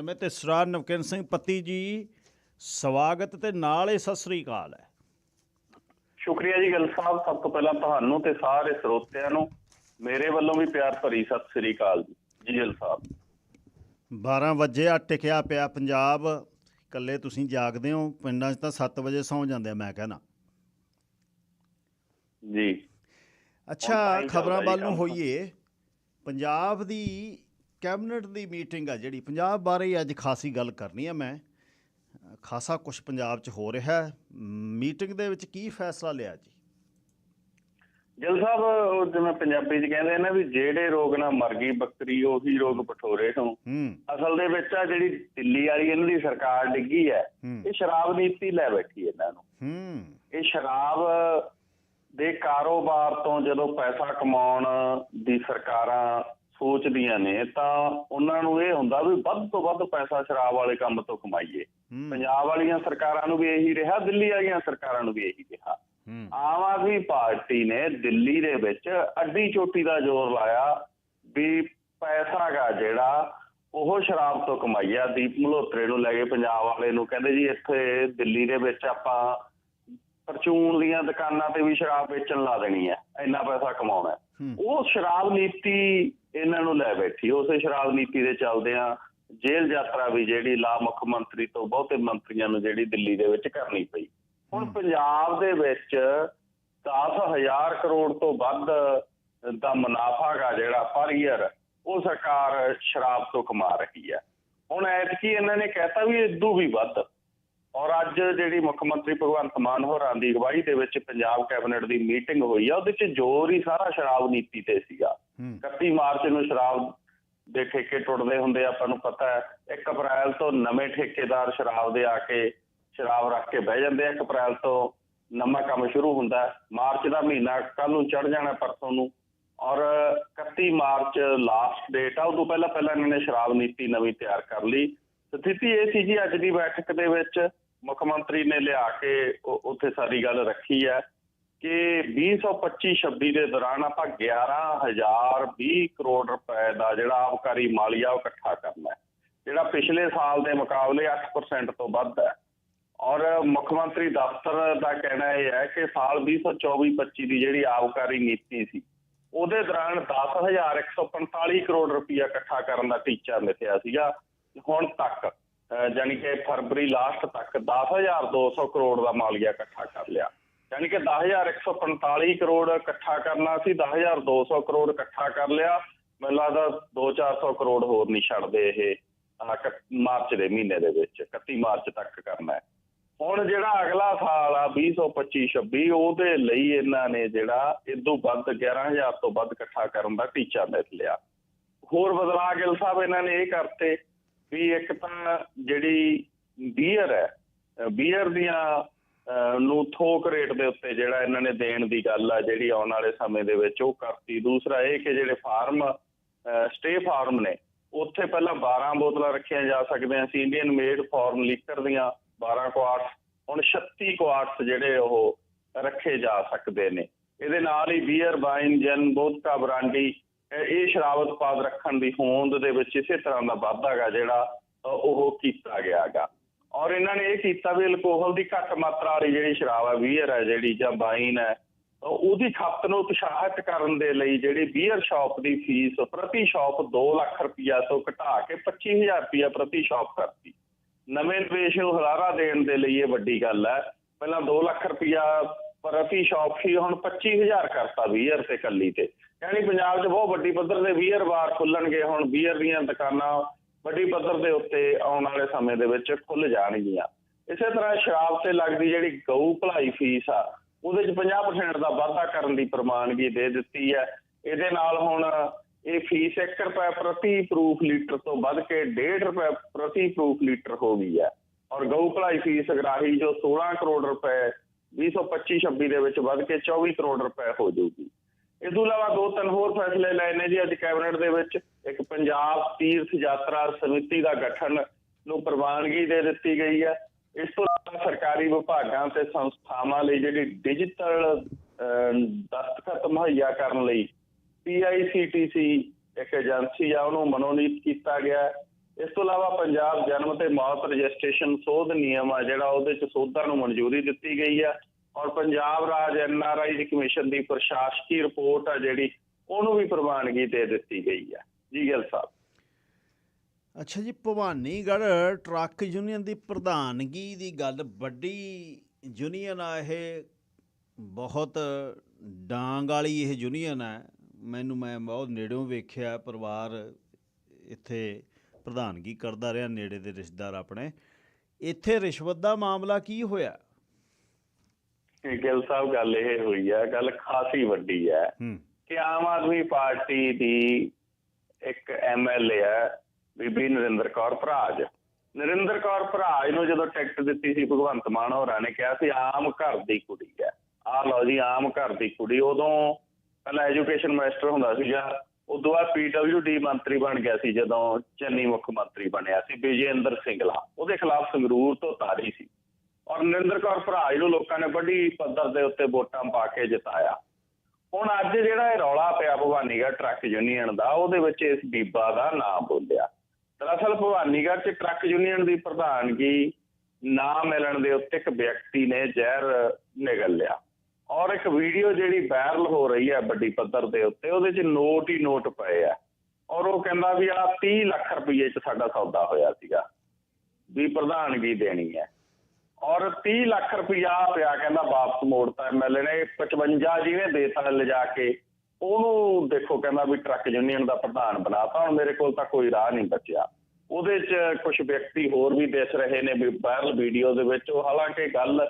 99 ਤੇ ਸਰਾਰ ਨਵਕਿਨ ਸਿੰਘ ਪੱਤੀ ਜੀ ਸਵਾਗਤ ਤੇ ਨਾਲ ਹੀ ਸਤਿ ਸ੍ਰੀ ਅਕਾਲ ਹੈ। ਸ਼ੁਕਰੀਆ ਜੀ ਗਿੱਲ ਸਾਹਿਬ ਸਭ ਤੋਂ ਪਹਿਲਾਂ ਤੁਹਾਨੂੰ ਤੇ ਸਾਰੇ ਸਰੋਤਿਆਂ ਨੂੰ ਮੇਰੇ ਵੱਲੋਂ ਵੀ ਪਿਆਰ ਭਰੀ ਸਤਿ ਸ੍ਰੀ ਅਕਾਲ ਜੀ ਜੀ ਗਿੱਲ ਸਾਹਿਬ। 12 ਵਜੇ ਆ ਟਿਕਿਆ ਪਿਆ ਪੰਜਾਬ ਇਕੱਲੇ ਤੁਸੀਂ ਜਾਗਦੇ ਹੋ ਪਿੰਡਾਂ 'ਚ ਤਾਂ 7 ਵਜੇ ਸੌਂ ਜਾਂਦੇ ਆ ਮੈਂ ਕਹਿਣਾ। ਜੀ। ਅੱਛਾ ਖਬਰਾਂ ਵੱਲ ਨੂੰ। ਹੋਈਏ ਪੰਜਾਬ ਦੀ ਕੈਬਨਿਟ ਦੀ ਮੀਟਿੰਗ ਆ ਜਿਹੜੀ ਪੰਜਾਬ ਬਾਰੇ ਅੱਜ ਖਾਸੀ ਗੱਲ ਕਰਨੀ ਆ ਮੈਂ। ਖਾਸਾ ਕੁਝ ਪੰਜਾਬ 'ਚ ਹੋ ਰਿਹਾ ਹੈ। ਮੀਟਿੰਗ ਦੇ ਵਿੱਚ ਕੀ ਫੈਸਲਾ ਲਿਆ ਜੀ? ਗਿੱਲ ਸਾਹਿਬ ਉਹ ਜਿਵੇਂ ਪੰਜਾਬੀ 'ਚ ਕਹਿੰਦੇ ਨੇ ਵੀ ਜਿਹੜੇ ਰੋਗ ਨਾਲ ਮਰ ਗਈ ਬੱਕਰੀ ਉਹੀ ਰੋਗ ਪਠੋਰੇ ਤੋਂ। ਅਸਲ ਦੇ ਵਿੱਚ ਆ ਜਿਹੜੀ ਦਿੱਲੀ ਵਾਲੀ ਇਹਨਾਂ ਦੀ ਸਰਕਾਰ ਡਿੱਗੀ ਹੈ ਇਹ ਸ਼ਰਾਬ ਨੀਤੀ ਲੈ ਬੈਠੀ ਇਹਨਾਂ ਨੂੰ। ਇਹ ਸ਼ਰਾਬ ਦੇ ਕਾਰੋਬਾਰ ਤੋਂ ਜਦੋਂ ਪੈਸਾ ਕਮਾਉਣ ਦੀ ਸਰਕਾਰਾਂ ਸੋਚਦੀਆਂ ਨੇ ਤਾਂ ਉਹਨਾਂ ਨੂੰ ਇਹ ਹੁੰਦਾ ਵੀ ਵੱਧ ਤੋਂ ਵੱਧ ਪੈਸਾ ਸ਼ਰਾਬ ਵਾਲੇ ਕੰਮ ਤੋਂ ਕਮਾਈਏ। ਪੰਜਾਬ ਵਾਲੀਆਂ ਸਰਕਾਰਾਂ ਨੂੰ ਵੀ ਇਹੀ ਰਿਹਾ ਦਿੱਲੀ ਵਾਲੀਆਂ ਸਰਕਾਰਾਂ ਨੂੰ ਵੀ ਇਹੀ ਰਿਹਾ। ਆਮ ਆਦਮੀ ਪਾਰਟੀ ਨੇ ਦਿੱਲੀ ਦੇ ਵਿੱਚ ਅੱਡੀ ਚੋਟੀ ਦਾ ਜ਼ੋਰ ਲਾਇਆ ਵੀ ਪੈਸਾ ਗਾ ਜਿਹੜਾ ਉਹ ਸ਼ਰਾਬ ਤੋਂ ਕਮਾਈਆ ਦੀਪ ਮਲਹੋਤਰੇ ਨੂੰ ਲੈ ਕੇ ਪੰਜਾਬ ਵਾਲੇ ਨੂੰ ਕਹਿੰਦੇ ਜੀ ਇੱਥੇ ਦਿੱਲੀ ਦੇ ਵਿੱਚ ਆਪਾਂ ਪਰਚੂਨ ਦੀਆਂ ਦੁਕਾਨਾਂ ਤੇ ਵੀ ਸ਼ਰਾਬ ਵੇਚਣ ਲਾ ਦੇਣੀ ਹੈ ਇੰਨਾ ਪੈਸਾ ਕਮਾਉਣਾ। ਹੈ। ਹੂੰ। ਉਹ ਸ਼ਰਾਬ ਨੀਤੀ ਇਹਨਾਂ ਨੂੰ ਲੈ ਬੈਠੀ। ਉਸੇ ਸ਼ਰਾਬ ਨੀਤੀ ਦੇ ਚੱਲਦਿਆਂ ਜੇਲ੍ਹ ਯਾਤਰਾ ਵੀ ਜਿਹੜੀ ਲਾ ਮੁੱਖ ਮੰਤਰੀ ਤੋਂ ਬਹੁਤੇ ਮੰਤਰੀਆਂ ਨੂੰ ਜਿਹੜੀ ਦਿੱਲੀ ਦੇ ਵਿੱਚ ਕਰਨੀ ਪਈ। ਹੁਣ। ਪੰਜਾਬ ਦੇ ਵਿੱਚ 10000 ਕਰੋੜ ਤੋਂ ਵੱਧ ਦਾ ਮੁਨਾਫਾ ਗਾ ਜਿਹੜਾ ਪਰ ਈਅਰ ਉਹ ਸਰਕਾਰ ਸ਼ਰਾਬ ਤੋਂ ਕਮਾ ਰਹੀ ਹੈ। ਹੁਣ ਐਤਕੀ ਇਹਨਾਂ ਨੇ ਕਹਿਤਾ ਵੀ ਇਦੋਂ ਵੀ ਵੱਧ। ਔਰ ਅੱਜ ਜਿਹੜੀ ਮੁੱਖ ਮੰਤਰੀ ਭਗਵੰਤ ਮਾਨ ਹੋਰਾਂ ਦੀ ਅਗਵਾਈ ਦੇ ਵਿੱਚ ਪੰਜਾਬ ਕੈਬਨਿਟ ਦੀ ਮੀਟਿੰਗ ਹੋਈ ਆ ਉਹਦੇ 'ਚ ਜ਼ੋਰ ਹੀ ਸਾਰਾ ਸ਼ਰਾਬ ਨੀਤੀ ਤੇ ਸੀਗਾ। ਹੂੰ। 31 ਮਾਰਚ ਨੂੰ ਸ਼ਰਾਬ ਦੇ ਠੇਕੇ ਟੁੱਟਦੇ ਹੁੰਦੇ ਆਪਾਂ ਨੂੰ ਪਤਾ ਹੈ 1 ਅਪ੍ਰੈਲ ਤੋਂ ਨਵੇਂ ਠੇਕੇਦਾਰ ਸ਼ਰਾਬ ਦੇ ਆ ਕੇ ਸ਼ਰਾਬ ਰੱਖ ਕੇ ਬਹਿ ਜਾਂਦੇ ਆ 1 ਅਪ੍ਰੈਲ ਤੋਂ ਨਵਾਂ ਕੰਮ ਸ਼ੁਰੂ ਹੁੰਦਾ। ਮਾਰਚ ਦਾ ਮਹੀਨਾ ਕੱਲ ਨੂੰ ਚੜ ਜਾਣਾ ਪਰਸੋਂ ਨੂੰ। ਔਰ 31 ਮਾਰਚ ਲਾਸਟ ਡੇਟ ਆ ਉਦੋਂ ਪਹਿਲਾਂ ਪਹਿਲਾਂ ਇਹਨਾਂ ਨੇ ਸ਼ਰਾਬ ਨੀਤੀ ਨਵੀਂ ਤਿਆਰ ਕਰ ਲਈ। ਸਥਿਤੀ ਇਹ ਸੀ ਜੀ ਅੱਜ ਦੀ ਬੈਠਕ ਦੇ ਵਿੱਚ ਮੁੱਖ ਮੰਤਰੀ ਨੇ ਲਿਆ ਕੇ ਉੱਥੇ ਸਾਰੀ ਗੱਲ ਰੱਖੀ ਹੈ ਕਿ 2025-26 ਦੇ ਦੌਰਾਨ ਆਪਾਂ 11020 ਕਰੋੜ ਰੁਪਏ ਦਾ ਜਿਹੜਾ ਆਬਕਾਰੀ ਮਾਲੀਆ ਉਹ ਇਕੱਠਾ ਕਰਨਾ ਹੈ, ਜਿਹੜਾ ਪਿਛਲੇ ਸਾਲ ਦੇ ਮੁਕਾਬਲੇ 8% ਤੋਂ ਵੱਧ ਹੈ। ਔਰ ਮੁੱਖ ਮੰਤਰੀ ਦਫ਼ਤਰ ਦਾ ਕਹਿਣਾ ਇਹ ਹੈ ਕਿ ਸਾਲ 2024-25 ਦੀ ਜਿਹੜੀ ਆਬਕਾਰੀ ਨੀਤੀ ਸੀ, ਉਹਦੇ ਦੌਰਾਨ 10145 ਕਰੋੜ ਰੁਪਇਆ ਇਕੱਠਾ ਕਰਨ ਦਾ ਟੀਚਾ ਮਿਥਿਆ ਸੀਗਾ। ਹੁਣ ਤੱਕ ਅਹ, ਜਾਣੀ ਕਿ ਫਰਵਰੀ ਲਾਸਟ ਤੱਕ 10200 ਕਰੋੜ ਦਾ ਮਾਲੀਆ ਇਕੱਠਾ ਕਰ ਲਿਆ। ਯਾਨੀ ਕਿ 10145 ਕਰੋੜ ਇਕੱਠਾ ਕਰਨਾ ਸੀ 10200 ਕਰੋੜ ਇਕੱਠਾ ਕਰ ਲਿਆ। ਮੈਨੂੰ ਲੱਗਦਾ 2-400 ਕਰੋੜ ਹੋਰ ਨਹੀਂ ਛੱਡਦੇ ਇਹ ਮਾਰਚ ਦੇ ਮਹੀਨੇ ਦੇ ਵਿੱਚ 31 ਮਾਰਚ ਤੱਕ ਕਰਨਾ ਹੈ। ਹੁਣ ਜਿਹੜਾ ਅਗਲਾ ਸਾਲ ਆ 2025 26 ਉਹਦੇ ਲਈ ਇਹਨਾਂ ਨੇ ਜਿਹੜਾ ਇਦੋਂ ਵੱਧ 11000 ਤੋਂ ਵੱਧ ਇਕੱਠਾ ਕਰਨ ਦਾ ਟੀਚਾ ਮਿਥ ਲਿਆ। ਹੋਰ ਬਦਲਾਅ ਗਿੱਲ ਸਾਹਿਬ ਇਹਨਾਂ ਨੇ ਇਹ ਕਰਤੇ ਵੀ ਇੱਕ ਤਾਂ ਜਿਹੜੀ ਬੀਅਰ ਹੈ ਬੀਅਰ ਦੀਆਂ ਨੂੰ ਥੋਕ ਰੇਟ ਦੇ ਉੱਤੇ ਜਿਹੜਾ ਇਹਨਾਂ ਨੇ ਦੇਣ ਦੀ ਗੱਲ ਆ, ਜਿਹੜੀ ਆਉਣ ਵਾਲੇ ਸਮੇਂ ਦੇ ਵਿੱਚ ਉਹ ਕਰਤੀ। ਦੂਸਰਾ ਇਹ ਕਿ ਜਿਹੜੇ ਫਾਰਮ ਸਟੇ ਫਾਰਮ ਨੇ, ਉੱਥੇ ਪਹਿਲਾਂ 12 ਬੋਤਲਾਂ ਰੱਖੀਆਂ ਜਾ ਸਕਦੀਆਂ ਸੀ। ਇੰਡੀਅਨ ਮੇਡ ਫਾਰਮ ਲੀਕਰ ਦੀਆਂ 12 ਕੁਆਟਸ ਹੁਣ 36 ਕੁਆਟਸ ਜਿਹੜੇ ਉਹ ਰੱਖੇ ਜਾ ਸਕਦੇ ਨੇ। ਇਹਦੇ ਨਾਲ ਹੀ ਬੀਅਰ ਵਾਈਨ ਜਨ ਬੋਤਕਾ ਬਰਾਂਡੀ ਇਹ ਸ਼ਰਾਬ ਉਤਪਾਦ ਰੱਖਣ ਦੀ ਹੋਂਦ ਦੇ ਵਿੱਚ ਇਸੇ ਤਰ੍ਹਾਂ ਦਾ ਵਾਧਾ ਗਾ ਜਿਹੜਾ ਉਹ ਕੀਤਾ ਗਿਆਗਾ ਔਰ ਇਹਨਾਂ ਨੇ ਇਹ ਕੀਤਾ ਵੀ ਅਲਕੋਹਲ ਦੀ ਘੱਟ ਮਾਤਰਾ ਵਾਲੀ ਜਿਹੜੀ ਸ਼ਰਾਬ ਹੈ ਬੀਅਰ ਹੈ ਜਿਹੜੀ ਜਾਂ ਵਾਈਨ ਹੈ ਉਹਦੀ ਖਪਤ ਨੂੰ ਉਤਸ਼ਾਹਿਤ ਕਰਨ ਦੇ ਲਈ ਜਿਹੜੀ ਬੀਅਰ ਸ਼ਾਪ ਦੀ ਫੀਸ ਪ੍ਰਤੀ ਸ਼ਾਪ 2 ਲੱਖ ਰੁਪਈਆ ਤੋਂ ਘਟਾ ਕੇ 25000 ਰੁਪਈਆ ਪ੍ਰਤੀ ਸ਼ਾਪ ਕਰਤੀ। ਨਵੇਂ ਨਿਵੇਸ਼ ਨੂੰ ਹਲਾਰਾ ਦੇਣ ਦੇ ਲਈ ਇਹ ਵੱਡੀ ਗੱਲ ਹੈ ਪਹਿਲਾਂ 2 ਲੱਖ ਰੁਪਈਆ ਪ੍ਰਤੀ ਸ਼ਾਪ ਸੀ, ਹੁਣ 25000 ਕਰਤਾ ਬੀਅਰ ਤੇ ਕੱਲੀ ਤੇ। ਯਾਨੀ ਪੰਜਾਬ 'ਚ ਬਹੁਤ ਵੱਡੀ ਪੱਧਰ ਤੇ ਬੀਅਰ ਬਾਰ ਖੁੱਲਣਗੇ ਹੁਣ ਬੀਅਰ ਦੀਆਂ ਦੁਕਾਨਾਂ ਵੱਡੀ ਪੱਧਰ ਦੇ ਉੱਤੇ ਆਉਣ ਵਾਲੇ ਸਮੇਂ ਦੇ ਵਿੱਚ ਖੁੱਲ ਜਾਣਗੀਆਂ। ਇਸੇ ਤਰ੍ਹਾਂ ਸ਼ਰਾਬ ਤੇ ਲੱਗਦੀ ਜਿਹੜੀ ਗਊ ਭਲਾਈ ਫੀਸ ਆ, ਉਹਦੇ 'ਚ 50% ਦਾ ਵਾਧਾ ਕਰਨ ਦੀ ਪ੍ਰਮਾਣਗੀ ਦੇ ਦਿੱਤੀ ਹੈ। ਇਹਦੇ ਨਾਲ ਹੁਣ ਇਹ ਫੀਸ 1 ਰੁਪਏ ਪ੍ਰਤੀ ਪ੍ਰੂਫ ਲੀਟਰ ਤੋਂ ਵੱਧ ਕੇ 1.5 ਰੁਪਏ ਪ੍ਰਤੀ ਪ੍ਰੂਫ ਲੀਟਰ ਹੋ ਗਈ ਹੈ। ਔਰ ਗਊ ਭਲਾਈ ਫੀਸ ਗਰਾਹੀ ਜੋ 16 ਕਰੋੜ ਰੁਪਏ 2025-26 ਦੇ ਵਿੱਚ ਵੱਧ ਕੇ 24 ਕਰੋੜ ਰੁਪਏ ਹੋ ਜਾਊਗੀ। ਇਸ ਤੋਂ ਇਲਾਵਾ ਦੋ ਤਿੰਨ ਹੋਰ ਫੈਸਲੇ ਲਏ ਨੇ ਜੀ ਅੱਜ ਕੈਬਨਿਟ ਦੇ ਵਿੱਚ। ਇੱਕ ਪੰਜਾਬ ਤੀਰਥ ਯਾਤਰਾ ਸਮਿਤੀ ਦਾ ਗਠਨ ਨੂੰ ਪ੍ਰਵਾਨਗੀ ਦੇ ਦਿੱਤੀ ਗਈ ਹੈ। ਇਸ ਤੋਂ ਇਲਾਵਾ ਸਰਕਾਰੀ ਵਿਭਾਗਾਂ ਤੇ ਸੰਸਥਾਵਾਂ ਲਈ ਜਿਹੜੀ ਡਿਜੀਟਲ ਦਸਤਖਤ ਮੁਹੱਈਆ ਕਰਨ ਲਈ PICTC ਇੱਕ ਏਜੰਸੀ ਆ, ਉਹਨੂੰ ਮਨੋਨੀਤ ਕੀਤਾ ਗਿਆ ਇਸ ਤੋਂ ਇਲਾਵਾ ਪੰਜਾਬ ਜਨਮ ਤੇ ਮੌਤ ਰਜਿਸਟ੍ਰੇਸ਼ਨ ਸੋਧ ਨਿਯਮ ਆ, ਜਿਹੜਾ ਉਹਦੇ ਚ ਸੋਧਾਂ ਨੂੰ ਮਨਜ਼ੂਰੀ ਦਿੱਤੀ ਗਈ ਆ ਔਰ ਪੰਜਾਬ ਰਾਜ ਐਨਆਰਆਈ ਦੀ ਕਮਿਸ਼ਨ ਦੀ ਪ੍ਰਸ਼ਾਸਕੀ ਰਿਪੋਰਟ ਆ ਜਿਹੜੀ, ਉਹਨੂੰ ਵੀ ਪ੍ਰਵਾਨਗੀ ਦੇ ਦਿੱਤੀ ਗਈ ਹੈ ਜੀ ਗਿੱਲ ਸਾਹਿਬ ਅੱਛਾ ਜੀ, ਭਵਾਨੀਗੜ੍ਹ ਟਰੱਕ ਯੂਨੀਅਨ ਦੀ ਪ੍ਰਧਾਨਗੀ ਦੀ ਗੱਲ ਵੱਡੀ ਯੂਨੀਅਨ ਆ, ਇਹ ਬਹੁਤ ਡਾਂਗ ਵਾਲੀ ਇਹ ਯੂਨੀਅਨ ਹੈ ਮੈਨੂੰ ਮੈਂ ਬਹੁਤ ਨੇੜਿਓਂ ਵੇਖਿਆ, ਪਰਿਵਾਰ ਇੱਥੇ ਪ੍ਰਧਾਨਗੀ ਕਰਦਾ ਰਿਹਾ, ਨੇੜੇ ਦੇ ਰਿਸ਼ਤੇਦਾਰ ਆਪਣੇ। ਇੱਥੇ ਰਿਸ਼ਵਤ ਦਾ ਮਾਮਲਾ ਕੀ ਹੋਇਆ? ਇਹ ਗਿੱਲ ਸਾਹਿਬ ਗੱਲ ਇਹ ਹੋਈ ਆ ਗੱਲ ਖਾਸੀ ਵੱਡੀ ਹੈ ਹੂੰ। ਕਿ ਆਮ ਆਦਮੀ ਪਾਰਟੀ ਦੀ ਇੱਕ ਐਮਐਲਏ ਹੈ ਬੀਬੀ ਨਰਿੰਦਰ ਕੌਰ ਭਰਾਜ। ਨਰਿੰਦਰ ਕੌਰ ਭਰਾਜ ਨੂੰ ਜਦੋਂ ਟਿਕਟ ਦਿੱਤੀ ਸੀ ਭਗਵੰਤ ਮਾਨ ਹੋਰਾਂ ਨੇ ਕਿਹਾ ਸੀ ਆਮ ਘਰ ਦੀ ਕੁੜੀ ਹੈ ਆਹ ਲਓ ਜੀ ਆਮ ਘਰ ਦੀ ਕੁੜੀ। ਉਦੋਂ ਪਹਿਲਾਂ ਐਜੂਕੇਸ਼ਨ ਮਿਨਿਸਟਰ ਹੁੰਦਾ ਸੀ ਜਾਂ ਉਦੋਂ ਬਾਅਦ ਪੀਡਬਲਯੂਡੀ ਮੰਤਰੀ ਬਣ ਗਿਆ ਸੀ ਜਦੋਂ ਚੰਨੀ ਮੁੱਖ ਮੰਤਰੀ ਬਣਿਆ ਸੀ ਵਿਜੇਂਦਰ ਸਿੰਗਲਾ। ਉਹਦੇ ਖਿਲਾਫ ਸੰਗਰੂਰ ਤੋਂ ਤਾਰੀ ਸੀ। ਅਮਰਿੰਦਰ ਕੌਰ ਭਰਾਜ ਨੂੰ ਲੋਕਾਂ ਨੇ ਵੱਡੀ ਪੱਧਰ ਦੇ ਉੱਤੇ ਵੋਟਾਂ ਪਾ ਕੇ ਜਿਤਾਇਆ। ਹੁਣ ਅੱਜ ਜਿਹੜਾ ਇਹ ਰੌਲਾ ਪਿਆ ਭਵਾਨੀਗੜ੍ਹ ਟਰੱਕ ਯੂਨੀਅਨ ਦਾ, ਉਹਦੇ ਵਿੱਚ ਇਸ ਬੀਬਾ ਦਾ ਨਾਮ ਬੋਲਿਆ। ਦਰਅਸਲ ਭਵਾਨੀਗੜ੍ਹ 'ਚ ਟਰੱਕ ਯੂਨੀਅਨ ਦੀ ਪ੍ਰਧਾਨਗੀ ਨਾ ਮਿਲਣ ਦੇ ਉੱਤੇ ਇੱਕ ਵਿਅਕਤੀ ਨੇ ਜ਼ਹਿਰ ਨਿਗਲ ਲਿਆ। ਔਰ ਇੱਕ ਵੀਡੀਓ ਜਿਹੜੀ ਵਾਇਰਲ ਹੋ ਰਹੀ ਹੈ ਵੱਡੀ ਪੱਧਰ ਦੇ ਉੱਤੇ, ਉਹਦੇ 'ਚ ਨੋਟ ਹੀ ਨੋਟ ਪਏ ਆ। ਔਰ ਉਹ ਕਹਿੰਦਾ ਵੀ ਆ 30 ਲੱਖ ਰੁਪਏ 'ਚ ਸਾਡਾ ਸੌਦਾ ਹੋਇਆ ਸੀਗਾ, ਵੀ ਪ੍ਰਧਾਨਗੀ ਦੇਣੀ ਹੈ। ਔਰ 30 ਲੱਖ ਰੁਪਇਆ ਪਿਆ ਕਹਿੰਦਾ ਵਾਪਸ ਮੋੜਤਾ ਐਮਐਲਏ ਨੇ 55 ਜਿਹਨੇ ਦੇਤਾ ਲਿਜਾ ਕੇ, ਉਹਨੂੰ ਦੇਖੋ ਕਹਿੰਦਾ ਵੀ ਟਰੱਕ ਯੂਨੀਅਨ ਦਾ ਪ੍ਰਧਾਨ ਬਣਾਤਾ, ਹੁਣ ਮੇਰੇ ਕੋਲ ਤਾਂ ਕੋਈ ਰਾਹ ਨਹੀਂ ਬਚਿਆ। ਉਹਦੇ 'ਚ ਕੁਝ ਵਿਅਕਤੀ ਹੋਰ ਵੀ ਦਿਸ ਰਹੇ ਨੇ ਵੀ ਵਾਇਰਲ ਵੀਡੀਓ ਦੇ ਵਿੱਚ, ਉਹ ਹਾਲਾਂਕਿ ਗੱਲ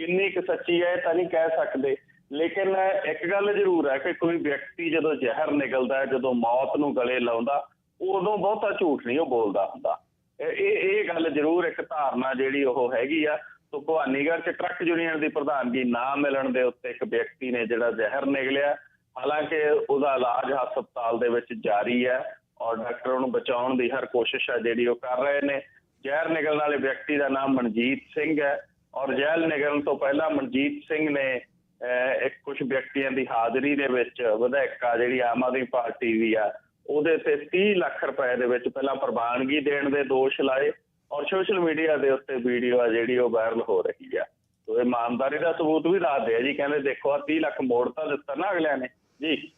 ਕਿੰਨੀ ਕੁ ਸੱਚੀ ਹੈ ਇਹ ਤਾਂ ਨਹੀਂ ਕਹਿ ਸਕਦੇ, ਲੇਕਿਨ ਇੱਕ ਗੱਲ ਜ਼ਰੂਰ ਹੈ ਕਿ ਕੋਈ ਵਿਅਕਤੀ ਜਦੋਂ ਜ਼ਹਿਰ ਨਿਕਲਦਾ ਹੈ, ਜਦੋਂ ਮੌਤ ਨੂੰ ਗਲੇ ਲਾਉਂਦਾ, ਉਦੋਂ ਬਹੁਤਾ ਝੂਠ ਨਹੀਂ ਉਹ ਬੋਲਦਾ ਹੁੰਦਾ। ਇਹ ਇਹ ਗੱਲ ਜ਼ਰੂਰ ਇੱਕ ਧਾਰਨਾ ਜਿਹੜੀ ਉਹ ਹੈਗੀ ਆ ਸੋ ਭਵਾਨੀਗੜ੍ਹ ਚ ਟਰੱਕ ਯੂਨੀਅਨ ਦੀ ਪ੍ਰਧਾਨਗੀ ਨਾ ਮਿਲਣ ਦੇ ਉੱਤੇ ਇੱਕ ਵਿਅਕਤੀ ਨੇ ਜਿਹੜਾ ਜ਼ਹਿਰ ਨਿਕਲਿਆ ਹਾਲਾਂਕਿ ਉਹਦਾ ਇਲਾਜ ਹਸਪਤਾਲ ਦੇ ਵਿੱਚ ਜਾਰੀ ਹੈ ਔਰ ਡਾਕਟਰ ਉਹਨੂੰ ਬਚਾਉਣ ਦੀ ਹਰ ਕੋਸ਼ਿਸ਼ ਹੈ ਜਿਹੜੀ ਉਹ ਕਰ ਰਹੇ ਨੇ। ਜ਼ਹਿਰ ਨਿਕਲਣ ਵਾਲੇ ਵਿਅਕਤੀ ਦਾ ਨਾਮ ਮਨਜੀਤ ਸਿੰਘ ਹੈ ਔਰ ਜ਼ਹਿਰ ਨਿਕਲਣ ਤੋਂ ਪਹਿਲਾਂ ਮਨਜੀਤ ਸਿੰਘ ਨੇ ਅਹ, ਇੱਕ ਕੁਝ ਵਿਅਕਤੀਆਂ ਦੀ ਹਾਜ਼ਰੀ ਦੇ ਵਿੱਚ ਵਿਧਾਇਕਾ ਜਿਹੜੀ ਆਮ ਆਦਮੀ ਪਾਰਟੀ ਦੀ ਆ ਉਹਦੇ ਤੇ 30 ਲੱਖ ਰੁਪਏ ਦੇ ਵਿੱਚ ਪਹਿਲਾਂ ਪ੍ਰਵਾਨਗੀ ਦੇਣ ਦੇ ਦੋਸ਼ ਲਾਏ। ਔਰ ਸੋਸ਼ਲ ਮੀਡੀਆ ਦੇ ਉੱਤੇ ਵੀਡੀਓ ਆ ਜਿਹੜੀ ਉਹ ਵਾਇਰਲ ਹੋ ਰਹੀ ਆ। ਤੋ ਇਹ ਇਮਾਨਦਾਰੀ ਦਾ ਸਬੂਤ ਵੀ ਦੱਸਦੇ ਆ ਜੀ, ਕਹਿੰਦੇ ਦੇਖੋ ਆ 30 ਲੱਖ ਮੋੜ ਤਾਂ ਦਿੱਤਾ ਨਾ ਅਗਲਿਆਂ ਨੇ। ਜੀ।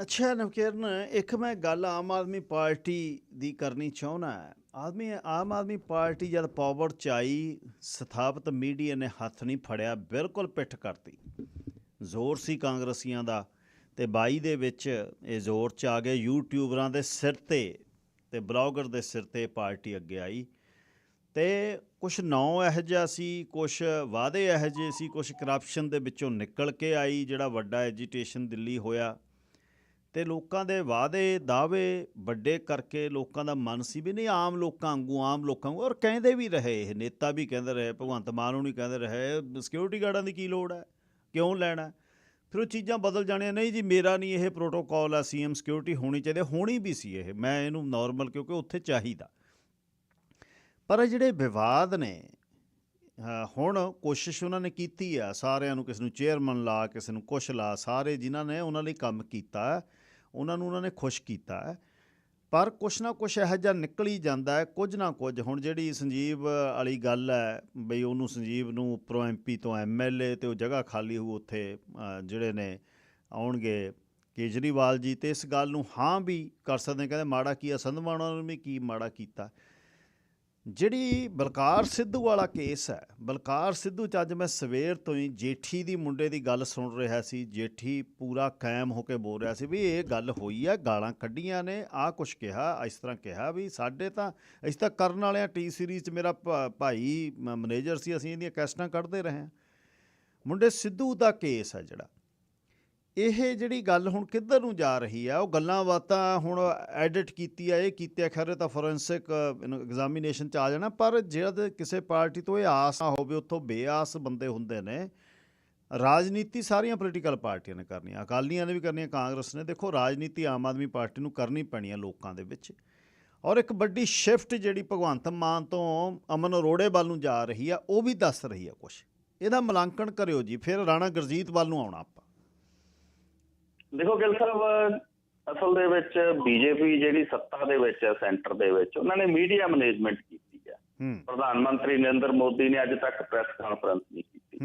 ਅੱਛਾ, ਨਵਕਿਰਨ, ਇੱਕ ਮੈਂ ਗੱਲ ਆਮ ਆਦਮੀ ਪਾਰਟੀ ਦੀ ਕਰਨੀ ਚਾਹੁੰਦਾ ਆਦਮੀ, ਆਮ ਆਦਮੀ ਪਾਰਟੀ ਜਦ ਪਾਵਰ ਚ ਆਈ, ਸਥਾਪਿਤ ਮੀਡੀਆ ਨੇ ਹੱਥ ਨਹੀਂ ਫੜਿਆ, ਬਿਲਕੁਲ ਪਿੱਠ ਕਰਤੀ। ਜ਼ੋਰ ਸੀ ਕਾਂਗਰਸੀਆਂ ਦਾ ਤੇ 22 ਦੇ ਵਿੱਚ ਇਹ ਜ਼ੋਰ ਚ ਆ ਗਏ, ਯੂਟਿਊਬਰਾਂ ਦੇ ਸਿਰ ਤੇ ਤੇ ਬਲੌਗਰ ਦੇ ਸਿਰ ਤੇ ਪਾਰਟੀ ਅੱਗੇ ਆਈ। ਤੇ ਕੁਝ ਨਾਂ ਇਹੋ ਜਿਹਾ ਸੀ ਕੁਝ ਵਾਅਦੇ ਇਹੋ ਜਿਹੇ ਸੀ ਕੁਝ ਕਰਪਸ਼ਨ ਦੇ ਵਿੱਚੋਂ ਨਿਕਲ ਕੇ ਆਈ, ਜਿਹੜਾ ਵੱਡਾ ਐਜੀਟੇਸ਼ਨ ਦਿੱਲੀ ਹੋਇਆ। ਤੇ ਲੋਕਾਂ ਦੇ ਵਾਅਦੇ, ਦਾਅਵੇ ਵੱਡੇ ਕਰਕੇ ਲੋਕਾਂ ਦਾ ਮਨ ਸੀ ਵੀ ਨਹੀਂ, ਆਮ ਲੋਕਾਂ ਵਾਂਗੂ, ਆਮ ਲੋਕਾਂ ਵਾਂਗੂ, ਔਰ ਕਹਿੰਦੇ ਵੀ ਰਹੇ ਇਹ, ਨੇਤਾ ਵੀ ਕਹਿੰਦੇ ਰਹੇ, ਭਗਵੰਤ ਮਾਨ ਨੂੰ ਨਹੀਂ ਕਹਿੰਦੇ ਰਹੇ ਸਿਕਿਉਰਿਟੀ ਗਾਰਡਾਂ ਦੀ ਕੀ ਲੋੜ ਹੈ? ਕਿਉਂ ਲੈਣਾ? ਫਿਰ ਉਹ ਚੀਜ਼ਾਂ ਬਦਲ ਜਾਣੀਆਂ। ਨਹੀਂ ਜੀ, ਮੇਰਾ ਨਹੀਂ ਇਹ ਪ੍ਰੋਟੋਕਾਲ ਆ ਸੀਐਮ ਸਿਕਿਉਰਿਟੀ ਹੋਣੀ ਚਾਹੀਦੀ, ਹੋਣੀ ਵੀ ਸੀ ਇਹ। ਮੈਂ ਇਹਨੂੰ ਨਾਰਮਲ ਕਿਉਂਕਿ ਉੱਥੇ ਚਾਹੀਦਾ। ਪਰ ਇਹ ਜਿਹੜੇ ਵਿਵਾਦ ਨੇ ਹੁਣ ਕੋਸ਼ਿਸ਼ ਉਹਨਾਂ ਨੇ ਕੀਤੀ ਆ, ਸਾਰਿਆਂ ਨੂੰ ਕਿਸੇ ਨੂੰ ਚੇਅਰਮੈਨ ਲਾ, ਕਿਸੇ ਨੂੰ ਕੁਛ ਲਾ, ਸਾਰੇ ਜਿਨ੍ਹਾਂ ਨੇ ਉਹਨਾਂ ਲਈ ਕੰਮ ਕੀਤਾ, ਉਹਨਾਂ ਨੂੰ ਉਹਨਾਂ ਨੇ ਖੁਸ਼ ਕੀਤਾ। ਪਰ ਕੁਛ ਨਾ ਕੁਛ ਇਹੋ ਜਿਹਾ ਨਿਕਲ ਹੀ ਜਾਂਦਾ ਹੈ, ਕੁਝ ਨਾ ਕੁਝ। ਹੁਣ ਜਿਹੜੀ ਸੰਜੀਵ ਵਾਲੀ ਗੱਲ ਹੈ ਬਈ ਉਹਨੂੰ ਸੰਜੀਵ ਨੂੰ ਉੱਪਰੋਂ ਐਮਪੀ ਤੋਂ ਐਮਐਲਏ ਤੇ ਉਹ ਜਗ੍ਹਾ ਖਾਲੀ ਹੋਊ ਉੱਥੇ ਜਿਹੜੇ ਨੇ ਆਉਣਗੇ ਕੇਜਰੀਵਾਲ ਜੀ ਤੇ ਇਸ ਗੱਲ ਨੂੰ ਹਾਂ ਵੀ ਕਰ ਸਕਦੇ ਕਹਿੰਦੇ ਮਾੜਾ ਕੀ ਆ, ਸੰਧਵਾਣਾ ਨੂੰ ਵੀ ਕੀ ਮਾੜਾ ਕੀਤਾ। ਜਿਹੜੀ ਬਲਕਾਰ ਸਿੱਧੂ ਵਾਲਾ ਕੇਸ ਹੈ, ਬਲਕਾਰ ਸਿੱਧੂ ਚ ਅੱਜ ਮੈਂ ਸਵੇਰ ਤੋਂ ਹੀ ਜੇਠੀ ਦੀ ਮੁੰਡੇ ਦੀ ਗੱਲ ਸੁਣ ਰਿਹਾ ਸੀ, ਜੇਠੀ ਪੂਰਾ ਕਾਇਮ ਹੋ ਕੇ ਬੋਲ ਰਿਹਾ ਸੀ ਵੀ ਇਹ ਗੱਲ ਹੋਈ ਹੈ, ਗਾਲਾਂ ਕੱਢੀਆਂ ਨੇ ਆ ਕੁਛ ਕਿਹਾ, ਇਸ ਤਰ੍ਹਾਂ ਕਿਹਾ ਵੀ ਸਾਡੇ ਤਾਂ, ਅਸੀਂ ਤਾਂ ਕਰਨ ਵਾਲਿਆਂ ਆ ਟੀ ਸੀਰੀਜ਼ ਚ ਮੇਰਾ ਭਾ- ਭਾਈ ਮੈਨੇਜਰ ਸੀ, ਅਸੀਂ ਇਹਦੀਆਂ ਕੈਸਟਾਂ ਕੱਢਦੇ ਰਹੇ ਹਾਂ। ਮੁੰਡੇ ਸਿੱਧੂ ਦਾ ਕੇਸ ਹੈ ਜਿਹੜਾ ਇਹ ਜਿਹੜੀ ਗੱਲ ਹੁਣ ਕਿੱਧਰ ਨੂੰ ਜਾ ਰਹੀ ਆ? ਉਹ ਗੱਲਾਂ ਬਾਤਾਂ ਹੁਣ ਐਡਿਟ ਕੀਤੀ ਆ, ਇਹ ਕੀਤੇ ਖੈਰ ਤਾਂ ਫੋਰੈਂਸਿਕ ਐਗਜ਼ਾਮੀਨੇਸ਼ਨ ਚ ਆ ਜਾਣਾ, ਪਰ ਜਿਹੜਾ ਕਿਸੇ ਪਾਰਟੀ ਤੋਂ ਇਹ ਆਸ ਨਾ ਹੋਵੇ, ਉੱਥੋਂ ਬੇਆਸ ਬੰਦੇ ਹੁੰਦੇ ਨੇ, ਰਾਜਨੀਤੀ ਸਾਰੀਆਂ ਪੋਲੀਟੀਕਲ ਪਾਰਟੀਆਂ ਨੇ ਕਰਨੀ ਅਕਾਲੀਆਂ ਨੇ ਵੀ ਕਰਨੀ ਕਾਂਗਰਸ ਨੇ, ਦੇਖੋ ਰਾਜਨੀਤੀ ਆਮ ਆਦਮੀ ਪਾਰਟੀ ਨੂੰ ਕਰਨੀ ਪੈਣੀ ਆ ਲੋਕਾਂ ਦੇ ਵਿੱਚ, ਔਰ ਇੱਕ ਵੱਡੀ ਸ਼ਿਫਟ ਜਿਹੜੀ ਭਗਵੰਤ ਮਾਨ ਤੋਂ ਅਮਨ ਅਰੋੜੇ ਵੱਲ ਨੂੰ ਜਾ ਰਹੀ ਆ, ਉਹ ਵੀ ਦੱਸ ਰਹੀ ਆ ਕੁਝ ਇਹਦਾ ਮੁਲਾਂਕਣ ਕਰਿਓ ਜੀ, ਫਿਰ ਰਾਣਾ ਗੁਰਜੀਤ ਵੱਲ ਨੂੰ ਆਉਣਾ ਆਪਾਂ। ਦੇਖੋ ਗਿੱਲ ਸਾਹਿਬ ਅਸਲ ਦੇ ਵਿੱਚ ਬੀਜੇਪੀ ਜਿਹੜੀ ਸੱਤਾ ਦੇ ਵਿੱਚ ਹੈ ਸੈਂਟਰ ਦੇ ਵਿੱਚ ਉਹਨਾਂ ਨੇ ਮੀਡੀਆ ਮੈਨੇਜਮੈਂਟ ਕੀਤੀ ਹੈ। ਪ੍ਰਧਾਨ ਮੰਤਰੀ ਨਰਿੰਦਰ ਮੋਦੀ ਨੇ ਅੱਜ ਤੱਕ ਪ੍ਰੈਸ ਕਾਨਫਰੰਸ ਨਹੀਂ ਕੀਤੀ।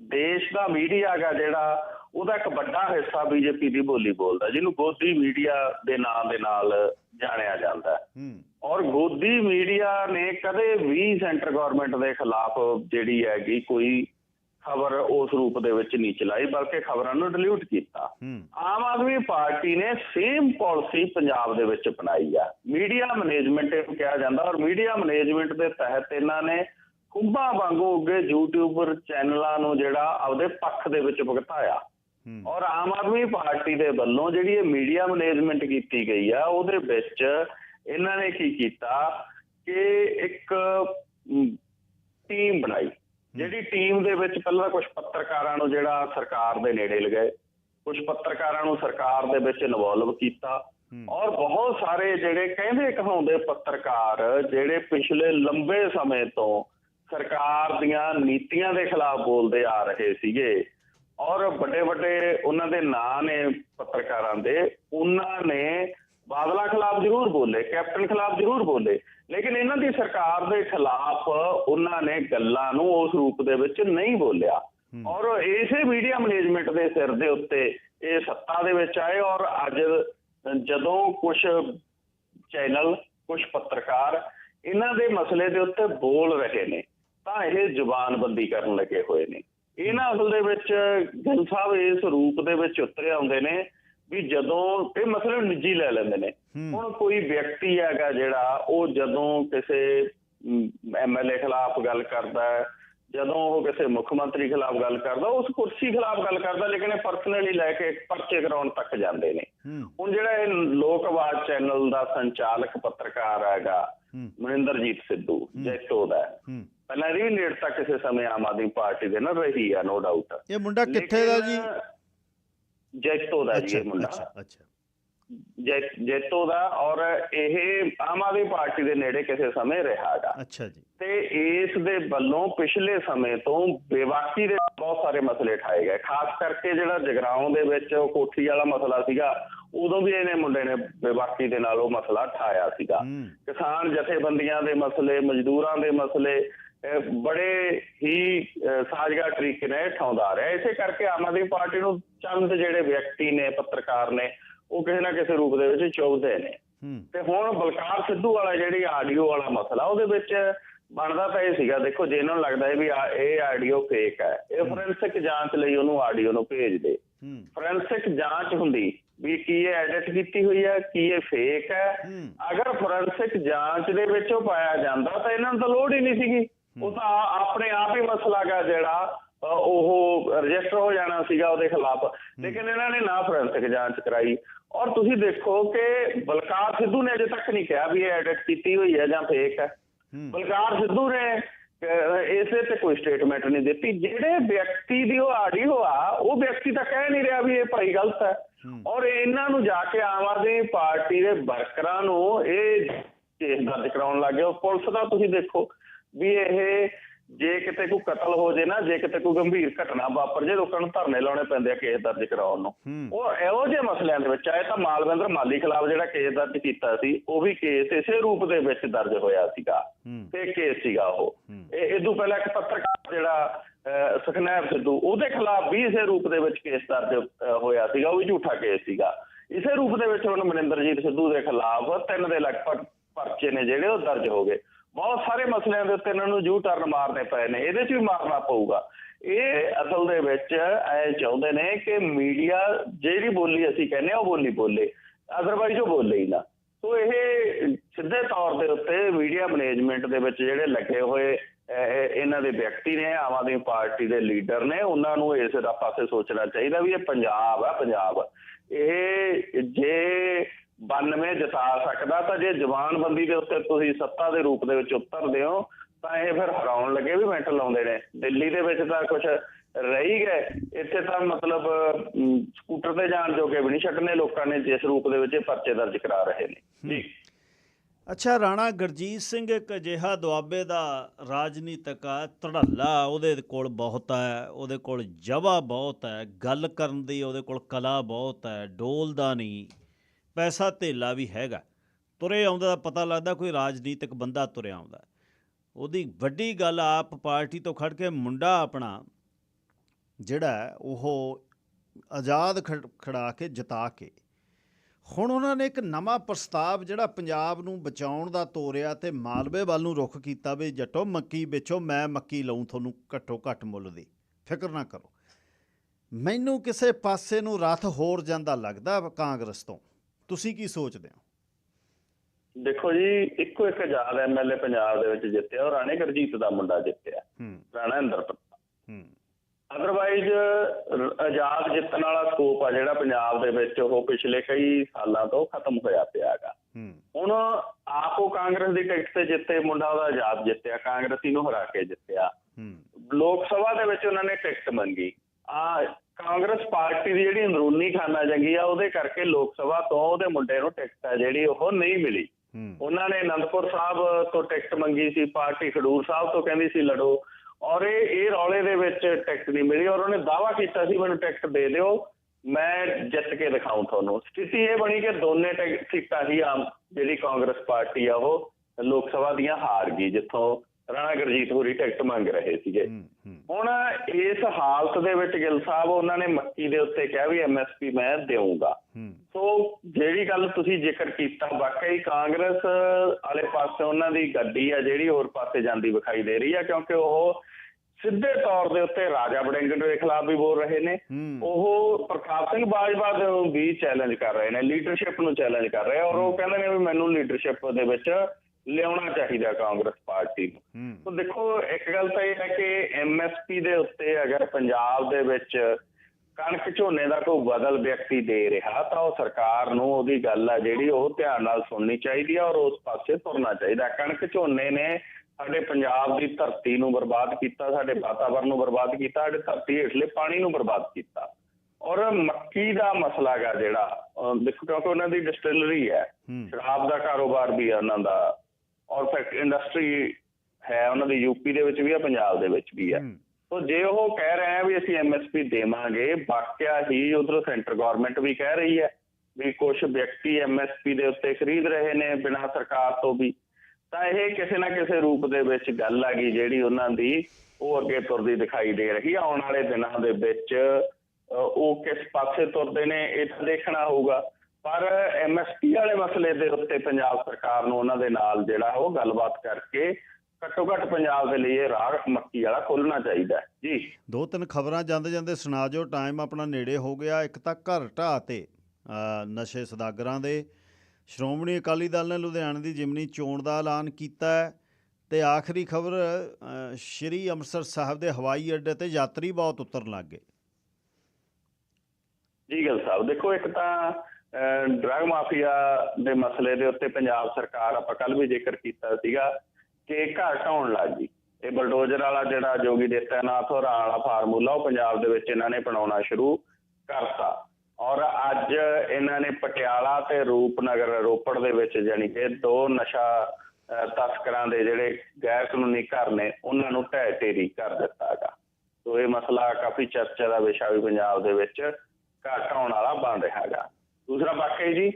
ਦੇਸ਼ ਦਾ ਮੀਡੀਆ ਹੈਗਾ ਜਿਹੜਾ ਉਹਦਾ ਇੱਕ ਵੱਡਾ ਹਿੱਸਾ ਬੀਜੇਪੀ ਦੀ ਬੋਲੀ ਬੋਲਦਾ ਜਿਹਨੂੰ ਗੋਦੀ ਮੀਡੀਆ ਦੇ ਨਾਂ ਦੇ ਨਾਲ ਜਾਣਿਆ ਜਾਂਦਾ ਹੈ। ਹੂੰ। ਔਰ ਗੋਦੀ ਮੀਡੀਆ ਨੇ ਕਦੇ ਵੀ ਸੈਂਟਰ ਗਵਰਨਮੈਂਟ ਦੇ ਖਿਲਾਫ ਜਿਹੜੀ ਹੈਗੀ ਕੋਈ ਖਬਰ ਉਸ ਰੂਪ ਦੇ ਵਿੱਚ ਨਹੀਂ ਚਲਾਈ ਬਲਕਿ ਖਬਰਾਂ ਨੂੰ ਡਿਲੀਟ ਕੀਤਾ। ਆਮ ਆਦਮੀ ਪਾਰਟੀ ਨੇ ਸੇਮ ਪਾਲਿਸੀ ਪੰਜਾਬ ਦੇ ਵਿੱਚ ਅਪਣਾਈ ਆ। ਮੀਡੀਆ ਮੈਨੇਜਮੈਂਟ ਇਹਨੂੰ ਕਿਹਾ ਜਾਂਦਾ ਔਰ ਮੀਡੀਆ ਮੈਨੇਜਮੈਂਟ ਦੇ ਤਹਿਤ ਇਹਨਾਂ ਨੇ ਖੁੰਬਾਂ ਵਾਂਗੂ ਅੱਗੇ ਯੂਟਿਊਬਰ ਚੈਨਲਾਂ ਨੂੰ ਜਿਹੜਾ ਆਪਦੇ ਪੱਖ ਦੇ ਵਿੱਚ ਭੁਗਤਾਇਆ। ਔਰ ਆਮ ਆਦਮੀ ਪਾਰਟੀ ਦੇ ਵੱਲੋਂ ਜਿਹੜੀ ਇਹ ਮੀਡੀਆ ਮੈਨੇਜਮੈਂਟ ਕੀਤੀ ਗਈ ਆ ਉਹਦੇ ਵਿੱਚ ਇਹਨਾਂ ਨੇ ਕੀ ਕੀਤਾ ਕਿ ਇੱਕ ਟੀਮ ਬਣਾਈ। ਜਿਹੜੀ ਟੀਮ ਦੇ ਵਿੱਚ ਪਹਿਲਾਂ ਕੁਝ ਪੱਤਰਕਾਰਾਂ ਨੂੰ ਜਿਹੜਾ ਸਰਕਾਰ ਦੇ ਨੇੜੇ ਲਗਾਏ ਕੁਝ ਪੱਤਰਕਾਰਾਂ ਨੂੰ ਸਰਕਾਰ ਦੇ ਵਿੱਚ ਇਨਵੋਲਵ ਕੀਤਾ ਔਰ ਬਹੁਤ ਸਾਰੇ ਜਿਹੜੇ ਕਹਿੰਦੇ ਕਹਾਉਂਦੇ ਪੱਤਰਕਾਰ ਜਿਹੜੇ ਪਿਛਲੇ ਲੰਬੇ ਸਮੇਂ ਤੋਂ ਸਰਕਾਰ ਦੀਆਂ ਨੀਤੀਆਂ ਦੇ ਖਿਲਾਫ ਬੋਲਦੇ ਆ ਰਹੇ ਸੀਗੇ ਔਰ ਵੱਡੇ ਵੱਡੇ ਉਹਨਾਂ ਦੇ ਨਾਂ ਨੇ ਪੱਤਰਕਾਰਾਂ ਦੇ ਉਹਨਾਂ ਨੇ ਬਾਦਲਾਂ ਖਿਲਾਫ ਜ਼ਰੂਰ ਬੋਲੇ ਕੈਪਟਨ ਖਿਲਾਫ ਜ਼ਰੂਰ ਬੋਲੇ ਲੇਕਿਨ ਇਹਨਾਂ ਦੀ ਸਰਕਾਰ ਦੇ ਖਿਲਾਫ ਉਹਨਾਂ ਨੇ ਗੱਲਾਂ ਨੂੰ ਉਸ ਰੂਪ ਦੇ ਵਿੱਚ ਨਹੀਂ ਬੋਲਿਆ। ਔਰ ਇਸੇ ਮੀਡੀਆ ਮੈਨੇਜਮੈਂਟ ਦੇ ਸਿਰ ਦੇ ਉੱਤੇ ਇਹ ਸੱਤਾ ਦੇ ਵਿੱਚ ਆਏ ਔਰ ਅੱਜ ਜਦੋਂ ਕੁਝ ਚੈਨਲ ਕੁਝ ਪੱਤਰਕਾਰ ਇਹਨਾਂ ਦੇ ਮਸਲੇ ਦੇ ਉੱਤੇ ਬੋਲ ਰਹੇ ਨੇ ਤਾਂ ਇਹ ਜ਼ੁਬਾਨਬੰਦੀ ਕਰਨ ਲੱਗੇ ਹੋਏ ਨੇ ਇਹ ਨਾ ਅਸਲ ਦੇ ਵਿੱਚ ਗਿੱਲ ਸਾਹਿਬ ਇਸ ਰੂਪ ਦੇ ਵਿੱਚ ਉਤਰੇ ਆਉਂਦੇ ਨੇ ਵੀ ਜਦੋਂ ਇਹ ਮਸਲੇ ਨਿੱਜੀ ਲੈ ਲੈਂਦੇ ਨੇ। ਹੁਣ ਕੋਈ ਵਿਅਕਤੀ ਹੈਗਾ ਜਿਹੜਾ ਉਹ ਜਦੋਂ ਕਿਸੇ ਐਮਐਲਏ ਖਿਲਾਫ ਗੱਲ ਕਰਦਾ ਹੈ ਜਦੋਂ ਉਹ ਕਿਸੇ ਮੁੱਖ ਮੰਤਰੀ ਖਿਲਾਫ ਗੱਲ ਕਰਦਾ ਉਸ ਕੁਰਸੀ ਖਿਲਾਫ ਗੱਲ ਕਰਦਾ ਲੇਕਿਨ ਇਹ ਪਰਸਨਲੀ ਲੈ ਕੇ ਪਰਚੇ ਕਰਾਉਣ ਤੱਕ ਜਾਂਦੇ ਨੇ। ਹੁਣ ਜਿਹੜਾ ਇਹ ਲੋਕ ਆਵਾਜ਼ ਚੈਨਲ ਦਾ ਸੰਚਾਲਕ ਪੱਤਰਕਾਰ ਹੈਗਾ ਮਨਿੰਦਰਜੀਤ ਸਿੱਧੂ ਜੈਤੋ ਦਾ ਪਹਿਲਾਂ ਇਹਦੀ ਵੀ ਨੇੜਤਾ ਕਿਸੇ ਸਮੇਂ ਆਮ ਆਦਮੀ ਪਾਰਟੀ ਦੇ ਨਾਲ ਰਹੀ ਆ ਨੋ ਡਾਊਟ ਇਹ ਮੁੰਡਾ ਕਿੱਥੇ ਦਾ ਜੀ? ਜੈਤੋ ਦਾ ਜੀ ਇਹ ਮੁੰਡਾ। ਅੱਛਾ ਜੈਤੋ ਦਾ ਔਰ ਇਹ ਆਮ ਆਦਮੀ ਪਾਰਟੀ ਦੇ ਨੇੜੇ ਕਿਸੇ ਸਮੇਂ ਰਿਹਾਗਾ ਅੱਛਾ ਜੀ। ਤੇ ਇਸ ਦੇ ਵੱਲੋਂ ਪਿਛਲੇ ਸਮੇਂ ਤੋਂ ਬੇਵਾਕੀ ਦੇ ਬਹੁਤ ਸਾਰੇ ਮਸਲੇ ਠਾਏ ਗਏ। ਖਾਸ ਕਰਕੇ ਜਿਹੜਾ ਜਗਰਾਉਂ ਦੇ ਵਿੱਚ ਕੋਠੀ ਵਾਲਾ ਮਸਲਾ ਸੀਗਾ ਉਦੋਂ ਵੀ ਇਹਨੇ ਮੁੰਡੇ ਨੇ ਬੇਵਾਕੀ ਦੇ ਨਾਲ ਉਹ ਮਸਲਾ ਠਾਇਆ ਸੀਗਾ। ਕਿਸਾਨ ਜਥੇਬੰਦੀਆਂ ਦੇ ਮਸਲੇ ਮਜ਼ਦੂਰਾਂ ਦੇ ਮਸਲੇ ਬੜੇ ਹੀ ਸਾਜ਼ਗਾਰ ਤਰੀਕੇ ਨਾਲ ਠਾਉਂਦਾ ਰਿਹਾ। ਇਸੇ ਕਰਕੇ ਆਮ ਆਦਮੀ ਪਾਰਟੀ ਨੂੰ ਚੰਦ ਜਿਹੜੇ ਵਿਅਕਤੀ ਨੇ ਪੱਤਰਕਾਰ ਨੇ ਉਹ ਕਿਸੇ ਨਾ ਕਿਸੇ ਰੂਪ ਦੇ ਵਿੱਚ ਚੁਭਦੇ ਨੇ। ਤੇ ਹੁਣ ਬਲਕਾਰ ਸਿੱਧੂ ਵਾਲਾ ਜਿਹੜੀ ਆਡੀਓ ਵਾਲਾ ਮਸਲਾ ਉਹਦੇ ਵਿੱਚ ਬਣਦਾ ਤਾਂ ਇਹ ਸੀਗਾ ਦੇਖੋ ਜੇ ਇਹਨਾਂ ਨੂੰ ਲੱਗਦਾ ਹੈ ਵੀ ਇਹ ਆਡੀਓ ਫੇਕ ਹੈ ਇਹ ਫੋਰੈਂਸਿਕ ਜਾਂਚ ਲਈ ਉਹਨੂੰ ਆਡੀਓ ਨੂੰ ਭੇਜ ਦੇ। ਫੋਰੈਂਸਿਕ ਜਾਂਚ ਹੁੰਦੀ ਵੀ ਕੀ ਇਹ ਐਡਿਟ ਕੀਤੀ ਹੋਈ ਹੈ ਕੀ ਇਹ ਫੇਕ ਹੈ। ਹੂੰ। ਅਗਰ ਫੋਰੈਂਸਿਕ ਜਾਂਚ ਦੇ ਵਿੱਚ ਉਹ ਪਾਇਆ ਜਾਂਦਾ ਤਾਂ ਇਹਨਾਂ ਨੂੰ ਤਾਂ ਲੋੜ ਹੀ ਨਹੀਂ ਸੀਗੀ। ਉਹ ਤਾਂ ਆਪਣੇ ਆਪ ਹੀ ਮਸਲਾ ਗਾ ਜਿਹੜਾ ਉਹ ਰਜਿਸਟਰ ਹੋ ਜਾਣਾ ਸੀਗਾ ਉਹਦੇ ਖਿਲਾਫ। ਲੇਕਿਨ ਇਹਨਾਂ ਨੇ ਨਾ ਫੋਰੈਂਸਿਕ ਜਾਂਚ ਕਰਾਈ। ਔਰ ਤੁਸੀਂ ਦੇਖੋ ਕਿ ਬਲਕਾਰ ਸਿੱਧੂ ਨੇ ਅਜੇ ਤੱਕ ਨਹੀਂ ਕਿਹਾ ਵੀ ਇਹ ਐਡਿਟ ਕੀਤੀ ਹੋਈ ਹੈ ਜਾਂ ਫੇਕ ਹੈ। ਹੂੰ। ਬਲਕਾਰ ਸਿੱਧੂ ਨੇ ਇਸੇ ਤੇ ਕੋਈ ਸਟੇਟਮੈਂਟ ਨਹੀਂ ਦਿੱਤੀ। ਜਿਹੜੇ ਵਿਅਕਤੀ ਦੀ ਉਹ ਆਡੀਓ ਆ ਉਹ ਵਿਅਕਤੀ ਤਾਂ ਕਹਿ ਨਹੀਂ ਰਿਹਾ ਵੀ ਇਹ ਭਾਈ ਗਲਤ ਹੈ। ਹੂੰ। ਔਰ ਇਹਨਾਂ ਨੂੰ ਜਾ ਕੇ ਆਮ ਆਦਮੀ ਪਾਰਟੀ ਦੇ ਵਰਕਰਾਂ ਨੂੰ ਇਹ ਕੇਸ ਦਰਜ ਕਰਾਉਣ ਲੱਗੇ ਉਹ ਪੁਲਿਸ ਦਾ ਤੁਸੀਂ ਦੇਖੋ। ਵੀ ਇਹ ਜੇ ਕਿਤੇ ਕੋਈ ਕਤਲ ਹੋ ਜੇ ਨਾ ਜੇ ਕਿਤੇ ਕੋਈ ਗੰਭੀਰ ਘਟਨਾ ਵਾਪਰ ਜੇ ਲੋਕਾਂ ਨੂੰ ਧਰਨੇ ਲਾਉਣੇ ਪੈਂਦੇ ਆ ਕੇਸ ਦਰਜ ਕਰਾਉਣ ਨੂੰ। ਉਹ ਇਹੋ ਜਿਹੇ ਮਸਲਿਆਂ ਦੇ ਵਿੱਚ ਆਏ ਤਾਂ ਮਾਲਵਿੰਦਰ ਮਾਲੀ ਖਿਲਾਫ ਜਿਹੜਾ ਕੇਸ ਦਰਜ ਕੀਤਾ ਸੀ ਉਹ ਵੀ ਕੇਸ ਇਸੇ ਰੂਪ ਦੇ ਵਿੱਚ ਦਰਜ ਹੋਇਆ ਸੀਗਾ। ਤੇ ਕੇਸ ਸੀਗਾ ਉਹ। ਇਹ ਇਦੋਂ ਪਹਿਲਾਂ ਇੱਕ ਪੱਤਰਕਾਰ ਜਿਹੜਾ ਸੁਖਨੈਬ ਸਿੱਧੂ ਉਹਦੇ ਖਿਲਾਫ ਵੀ ਇਸੇ ਰੂਪ ਦੇ ਵਿੱਚ ਕੇਸ ਦਰਜ ਹੋਇਆ ਸੀਗਾ ਉਹ ਵੀ ਝੂਠਾ ਕੇਸ ਸੀਗਾ। ਇਸੇ ਰੂਪ ਦੇ ਵਿੱਚ ਹੁਣ ਮਨਿੰਦਰਜੀਤ ਸਿੱਧੂ ਦੇ ਖਿਲਾਫ ਤਿੰਨ ਦੇ ਲਗਭਗ ਪਰਚੇ ਨੇ ਜਿਹੜੇ ਉਹ ਦਰਜ ਹੋ ਗਏ। ਬਹੁਤ ਸਾਰੇ ਮਸਲਿਆਂ ਦੇ ਉੱਤੇ ਇਹਨਾਂ ਨੂੰ ਜੂ ਟਰਨ ਮਾਰਨੇ ਪਏ ਨੇ, ਇਹਦੇ 'ਚ ਵੀ ਮਾਰਨਾ ਪਊਗਾ। ਇਹ ਅਸਲ ਦੇ ਵਿੱਚ ਐ ਚਾਹੁੰਦੇ ਨੇ ਕਿ ਮੀਡੀਆ ਜਿਹੜੀ ਬੋਲੀ ਅਸੀਂ ਕਹਿੰਦੇ ਆ ਉਹ ਬੋਲੀ ਬੋਲੇ ਅਦਰਵਾਈਜ਼ ਉਹ ਬੋਲੇ ਹੀ ਨਾ। ਸੋ ਇਹ ਸਿੱਧੇ ਤੌਰ ਦੇ ਉੱਤੇ ਮੀਡੀਆ ਮੈਨੇਜਮੈਂਟ ਦੇ ਵਿੱਚ ਜਿਹੜੇ ਲੱਗੇ ਹੋਏ ਇਹਨਾਂ ਦੇ ਵਿਅਕਤੀ ਨੇ, ਆਮ ਆਦਮੀ ਪਾਰਟੀ ਦੇ ਲੀਡਰ ਨੇ, ਉਹਨਾਂ ਨੂੰ ਇਸ ਦਾ ਪਾਸੇ ਸੋਚਣਾ ਚਾਹੀਦਾ ਵੀ ਇਹ ਪੰਜਾਬ ਆ, ਪੰਜਾਬ। ਇਹ ਜੇ 92 ਜਿਤਾ ਸਕਦਾ ਤਾਂ ਜੇ ਜਵਾਨਬੰਦੀ ਦੇ ਉੱਤੇ ਤੁਸੀਂ ਸੱਤਾ ਦੇ ਰੂਪ ਦੇ ਵਿੱਚ ਉਤਰਦੇ ਹੋ ਤਾਂ ਇਹ ਫਿਰ ਹਰਾਉਣ ਲੱਗੇ ਵੀ ਮਿੰਟ ਲਾਉਂਦੇ ਨੇ। ਦਿੱਲੀ ਦੇ ਵਿੱਚ ਤਾਂ ਕੁਝ ਰਹੀ ਗਏ ਇੱਥੇ ਤਾਂ ਮਤਲਬ ਸਕੂਟਰ ਤੇ ਜਾਣ ਜੋਗੇ ਵੀ ਨਹੀਂ ਛੱਡਨੇ ਲੋਕਾਂ ਨੇ ਜਿਸ ਰੂਪ ਦੇ ਵਿੱਚ ਇਹ ਪਰਚੇ ਦਰਜ ਕਰਾ ਰਹੇ ਨੇ। ਜੀ। ਅੱਛਾ ਰਾਣਾ ਗੁਰਜੀਤ ਸਿੰਘ ਇੱਕ ਅਜਿਹਾ ਦੁਆਬੇ ਦਾ ਰਾਜਨੀਤਿਕ ਆ ਧੜੱਲਾ ਉਹਦੇ ਕੋਲ ਬਹੁਤ ਹੈ ਉਹਦੇ ਕੋਲ ਜਵਾ ਬਹੁਤ ਹੈ ਗੱਲ ਕਰਨ ਦੀ ਉਹਦੇ ਕੋਲ ਕਲਾ ਬਹੁਤ ਹੈ ਡੋਲਦਾ ਨਹੀਂ। ਪੈਸਾ ਧੇਲਾ ਵੀ ਹੈਗਾ। ਤੁਰੇ ਆਉਂਦਾ ਦਾ ਪਤਾ ਲੱਗਦਾ ਕੋਈ ਰਾਜਨੀਤਿਕ ਬੰਦਾ ਤੁਰਿਆ ਆਉਂਦਾ। ਉਹਦੀ ਵੱਡੀ ਗੱਲ ਆਪ ਪਾਰਟੀ ਤੋਂ ਖੜ ਕੇ ਮੁੰਡਾ ਆਪਣਾ, ਜਿਹੜਾ ਉਹ ਆਜ਼ਾਦ ਖੜ- ਖੜਾ ਕੇ ਜਿਤਾ ਕੇ। ਹੁਣ ਉਹਨਾਂ ਨੇ ਇੱਕ ਨਵਾਂ ਪ੍ਰਸਤਾਵ ਜਿਹੜਾ ਪੰਜਾਬ ਨੂੰ ਬਚਾਉਣ ਦਾ ਤੋਰਿਆ ਤੇ ਮਾਲਵੇ ਵੱਲ ਨੂੰ ਰੁਖ ਕੀਤਾ ਵੀ ਜੱਟੋ ਮੱਕੀ ਵੇਚੋ, ਮੈਂ ਮੱਕੀ ਲਊਂ ਤੁਹਾਨੂੰ ਘੱਟੋ ਘੱਟ ਮੁੱਲ ਦੀ। ਫਿਕਰ ਨਾ ਕਰੋ। ਮੈਨੂੰ ਕਿਸੇ ਪਾਸੇ ਨੂੰ ਰੱਥ ਹੋਰ ਜਾਂਦਾ ਲੱਗਦਾ ਕਾਂਗਰਸ ਤੋਂ। ਤੁਸੀਂ ਕੀ ਸੋਚਦੇ ਹੋ? ਦੇਖੋ ਜੀ ਇੱਕੋ ਇੱਕ ਆਜ਼ਾਦ ਐਮਐਲਏ ਪੰਜਾਬ ਦੇ ਵਿੱਚ ਜਿੱਤਿਆ ਉਹ ਰਾਣੇ ਗੁਰਜੀਤ ਦਾ ਮੁੰਡਾ ਜਿੱਤਿਆ। ਹੂੰ। ਰਾਣਾ ਇੰਦਰ ਹੂੰ। ਅਦਰਵਾਈਜ਼ ਆਜ਼ਾਦ ਜਿੱਤਣ ਵਾਲਾ ਸਕੋਪ ਆ ਜਿਹੜਾ ਪੰਜਾਬ ਦੇ ਵਿੱਚ ਉਹ ਪਿਛਲੇ ਕਈ ਸਾਲਾਂ ਤੋਂ ਖਤਮ ਹੋਇਆ ਪਿਆ ਹੈਗਾ। ਹੁਣ ਆਪ ਕਾਂਗਰਸ ਦੀ ਟਿਕਟ ਤੇ ਜਿੱਤੇ ਮੁੰਡਾ ਉਹਦਾ ਆਜ਼ਾਦ ਜਿੱਤਿਆ ਕਾਂਗਰਸੀ ਨੂੰ ਹਰਾ ਕੇ ਜਿੱਤਿਆ। ਲੋਕ ਸਭਾ ਦੇ ਵਿੱਚ ਉਹਨਾਂ ਨੇ ਟਿਕਟ ਮੰਗੀ। ਆ ਕਾਂਗਰਸ ਪਾਰਟੀ ਦੀ ਜਿਹੜੀ ਅੰਦਰੂਨੀ ਖਾਨਾ ਜੰਗੀ ਆ ਉਹਦੇ ਕਰਕੇ ਲੋਕ ਸਭਾ ਤੋਂ ਉਹਦੇ ਮੁੰਡੇ ਨੂੰ ਟਿਕਟ ਆ ਜਿਹੜੀ ਉਹ ਨਹੀਂ ਮਿਲੀ। ਉਹਨਾਂ ਨੇ ਅਨੰਦਪੁਰ ਸਾਹਿਬ ਤੋਂ ਟਿਕਟ ਮੰਗੀ ਸੀ ਪਾਰਟੀ ਖਡੂਰ ਸਾਹਿਬ ਤੋਂ ਕਹਿੰਦੀ ਸੀ ਲੜੋ। ਔਰ ਇਹ ਇਹ ਰੌਲੇ ਦੇ ਵਿੱਚ ਟਿਕਟ ਨਹੀਂ ਮਿਲੀ ਔਰ ਉਹਨੇ ਦਾਵਾ ਕੀਤਾ ਸੀ ਮੈਨੂੰ ਟਿਕਟ ਦੇ ਦਿਓ ਮੈਂ ਜਿੱਤ ਕੇ ਦਿਖਾਉਂ ਤੁਹਾਨੂੰ। ਸਥਿਤੀ ਇਹ ਬਣੀ ਕਿ ਦੋਨੇ ਟਿਕ- ਸੀਟਾਂ ਹੀ ਆਮ ਜਿਹੜੀ ਕਾਂਗਰਸ ਪਾਰਟੀ ਆ ਉਹ ਲੋਕ ਸਭਾ ਦੀਆਂ ਹਾਰ ਗਈ ਜਿੱਥੋਂ ਰਾਣਾ ਗੁਰਜੀਤ ਹੋਰੀ ਟਿਕਟ ਮੰਗ ਰਹੇ ਸੀਗੇ। ਹੁਣ ਇਸ ਹਾਲਤ ਦੇ ਵਿੱਚ ਗਿੱਲ ਸਾਹਿਬ ਉਹਨਾਂ ਨੇ ਮੱਕੀ ਦੇ ਉੱਤੇ ਕਿਹਾ ਵੀ ਐਮਐਸਪੀ ਮੈਂ ਦੇਵਾਂਗਾ ਸੋ ਜਿਹੜੀ ਗੱਲ ਤੁਸੀਂ ਜ਼ਿਕਰ ਕੀਤਾ ਵਾਕਈ ਕਾਂਗਰਸ ਵਾਲੇ ਪਾਸੇ ਉਹਨਾਂ ਦੀ ਗੱਡੀ ਆ ਜਿਹੜੀ ਹੋਰ ਪਾਸੇ ਜਾਂਦੀ ਵਿਖਾਈ ਦੇ ਰਹੀ ਆ ਕਿਉਂਕਿ ਉਹ ਸਿੱਧੇ ਤੌਰ ਦੇ ਉੱਤੇ ਰਾਜਾ ਵੜਿੰਗ ਦੇ ਖਿਲਾਫ ਵੀ ਬੋਲ ਰਹੇ ਨੇ। ਉਹ ਪ੍ਰਤਾਪ ਸਿੰਘ ਬਾਜਵਾ ਨੂੰ ਵੀ ਚੈਲੰਜ ਕਰ ਰਹੇ ਨੇ ਲੀਡਰਸ਼ਿਪ ਨੂੰ ਚੈਲੰਜ ਕਰ ਰਹੇ ਔਰ ਉਹ ਕਹਿੰਦੇ ਨੇ ਵੀ ਮੈਨੂੰ ਲੀਡਰਸ਼ਿਪ ਦੇ ਵਿੱਚ ਲਿਆਉਣਾ ਚਾਹੀਦਾ ਕਾਂਗਰਸ ਪਾਰਟੀ ਨੂੰ। ਹੂੰ। ਤੋ ਦੇਖੋ ਇੱਕ ਗੱਲ ਤਾਂ ਇਹ ਹੈ ਕਿ ਐਮਐਸਪੀ ਦੇ ਉੱਤੇ ਅਗਰ ਪੰਜਾਬ ਦੇ ਵਿੱਚ ਕਣਕ ਝੋਨੇ ਦਾ ਕੋਈ ਬਦਲ ਵਿਅਕਤੀ ਦੇ ਰਿਹਾ ਤਾਂ ਉਹ ਸਰਕਾਰ ਨੂੰ ਉਹਦੀ ਗੱਲ ਆ ਜਿਹੜੀ ਉਹ ਧਿਆਨ ਨਾਲ ਸੁਣਨੀ ਚਾਹੀਦੀ ਹੈ ਔਰ ਉਸ ਪਾਸੇ ਤੁਰਨਾ ਚਾਹੀਦਾ ਕਣਕ ਝੋਨੇ ਨੇ ਸਾਡੇ ਪੰਜਾਬ ਦੀ ਧਰਤੀ ਨੂੰ ਬਰਬਾਦ ਕੀਤਾ ਸਾਡੇ ਵਾਤਾਵਰਣ ਨੂੰ ਬਰਬਾਦ ਕੀਤਾ ਸਾਡੇ ਧਰਤੀ ਹੇਠਲੇ ਪਾਣੀ ਨੂੰ ਬਰਬਾਦ ਕੀਤਾ। ਔਰ ਮੱਕੀ ਦਾ ਮਸਲਾ ਗਾ ਜਿਹੜਾ ਦੇਖੋ ਕਿਉਂਕਿ ਉਹਨਾਂ ਦੀ ਡਿਸਟਿਲਰੀ ਹੈ। ਹੂੰ। ਸ਼ਰਾਬ ਦਾ ਕਾਰੋਬਾਰ ਵੀ ਹੈ ਉਹਨਾਂ ਦਾ। ਔਰ ਫੈਕਟ ਇੰਡਸਟਰੀ ਹੈ ਉਹਨਾਂ ਦੀ ਯੂਪੀ ਦੇ ਵਿੱਚ ਵੀ ਹੈ ਪੰਜਾਬ ਦੇ ਵਿੱਚ ਵੀ ਹੈ ਹੂੰ। ਸੋ ਜੇ ਉਹ ਕਹਿ ਰਹੇ ਆ ਵੀ ਅਸੀਂ ਐਮਐਸਪੀ ਦੇਵਾਂਗੇ ਵਾਕਿਆ ਹੀ ਉਧਰ ਸੈਂਟਰ ਗਵਰਨਮੈਂਟ ਵੀ ਕਹਿ ਰਹੀ ਹੈ ਵੀ ਕੁਝ ਵਿਅਕਤੀ ਐਮਐਸਪੀ ਦੇ ਉੱਤੇ ਖਰੀਦ ਰਹੇ ਨੇ ਬਿਨਾਂ ਸਰਕਾਰ ਤੋਂ ਵੀ। ਤਾਂ ਇਹ ਕਿਸੇ ਨਾ ਕਿਸੇ ਰੂਪ ਦੇ ਵਿੱਚ ਗੱਲ ਆ ਗਈ ਜਿਹੜੀ ਉਹਨਾਂ ਦੀ ਉਹ ਅੱਗੇ ਤੁਰਦੀ ਦਿਖਾਈ ਦੇ ਰਹੀ ਆ। ਆਉਣ ਵਾਲੇ ਦਿਨਾਂ ਦੇ ਵਿੱਚ ਉਹ ਕਿਸ ਪਾਸੇ ਤੁਰਦੇ ਨੇ ਇਹ ਤਾਂ ਦੇਖਣਾ ਹੋਊਗਾ। ਪਰ ਐਮਐਸਪੀ ਵਾਲੇ ਮਸਲੇ ਦੇ ਉੱਤੇ ਪੰਜਾਬ ਸਰਕਾਰ ਨੂੰ ਉਹਨਾਂ ਦੇ ਨਾਲ ਜਿਹੜਾ ਉਹ ਗੱਲਬਾਤ ਕਰਕੇ ਘੱਟੋ ਘੱਟ ਪੰਜਾਬ ਦੇ ਲਈ ਇਹ ਰਾਹ ਮੱਕੀ ਵਾਲਾ ਖੋਲਣਾ ਚਾਹੀਦਾ। ਜੀ। ਦੋ ਤਿੰਨ ਖਬਰਾਂ ਜਾਂਦੇ ਜਾਂਦੇ ਸੁਣਾ ਜੋ ਟਾਈਮ ਆਪਣਾ ਨੇੜੇ ਹੋ ਗਿਆ ਇੱਕ ਤਾਂ ਘਰ ਢਾਹ ਤੇ ਨਸ਼ੇ ਸਦਾਗਰਾਂ ਦੇ। ਸ਼੍ਰੋਮਣੀ ਅਕਾਲੀ ਦਲ ਨੇ ਲੁਧਿਆਣਾ ਦੀ ਜਿਮਨੀ ਚੋਣ ਦਾ ਐਲਾਨ ਕੀਤਾ ਹੈ ਤੇ ਆਖਰੀ ਖਬਰ ਸ਼੍ਰੀ ਅੰਮ੍ਰਿਤਸਰ ਸਾਹਿਬ ਦੇ ਹਵਾਈ ਅੱਡੇ ਤੇ ਯਾਤਰੀ ਬਹੁਤ ਉਤਰਨ ਲੱਗ ਗਏ। ਜੀ ਗੱਲ ਸਾਹਿਬ ਦੇਖੋ ਇੱਕ ਤਾਂ ਡਰਗ ਮਾਫੀਆ ਦੇ ਮਸਲੇ ਦੇ ਉੱਤੇ ਪੰਜਾਬ ਸਰਕਾਰ ਆਪਾਂ ਕੱਲ ਵੀ ਜ਼ਿਕਰ ਕੀਤਾ ਸੀਗਾ ਕਿ ਘਰ ਢਾਉਣ ਲੱਗ ਗਈ। ਇਹ ਬਲਡੋਜ਼ਰ ਵਾਲਾ ਜਿਹੜਾ ਜੋਗੀ ਦਿੱਤਿਆਨਾਥ ਹੋਰਾਂ ਵਾਲਾ ਫਾਰਮੂਲਾ ਉਹ ਪੰਜਾਬ ਦੇ ਵਿੱਚ ਇਹਨਾਂ ਨੇ ਬਣਾਉਣਾ ਸ਼ੁਰੂ ਕਰਤਾ। ਔਰ ਅੱਜ ਇਹਨਾਂ ਨੇ ਪਟਿਆਲਾ ਤੇ ਰੂਪਨਗਰ, ਰੋਪੜ ਦੇ ਵਿੱਚ ਜਾਣੀ ਕਿ ਦੋ ਨਸ਼ਾ ਤਸਕਰਾਂ ਦੇ ਜਿਹੜੇ ਗੈਰ ਕਾਨੂੰਨੀ ਘਰ ਨੇ, ਉਹਨਾਂ ਨੂੰ ਢਹਿ ਢੇਰੀ ਕਰ ਦਿੱਤਾ ਹੈਗਾ। ਸੋ ਇਹ ਮਸਲਾ ਕਾਫੀ ਚਰਚਾ ਦਾ ਵਿਸ਼ਾ ਵੀ ਪੰਜਾਬ ਦੇ ਵਿੱਚ ਘੱਟ ਆਉਣ ਵਾਲਾ ਬਣ ਰਿਹਾ ਹੈਗਾ। ਦੂਸਰਾ ਵਾਕਈ ਜੀ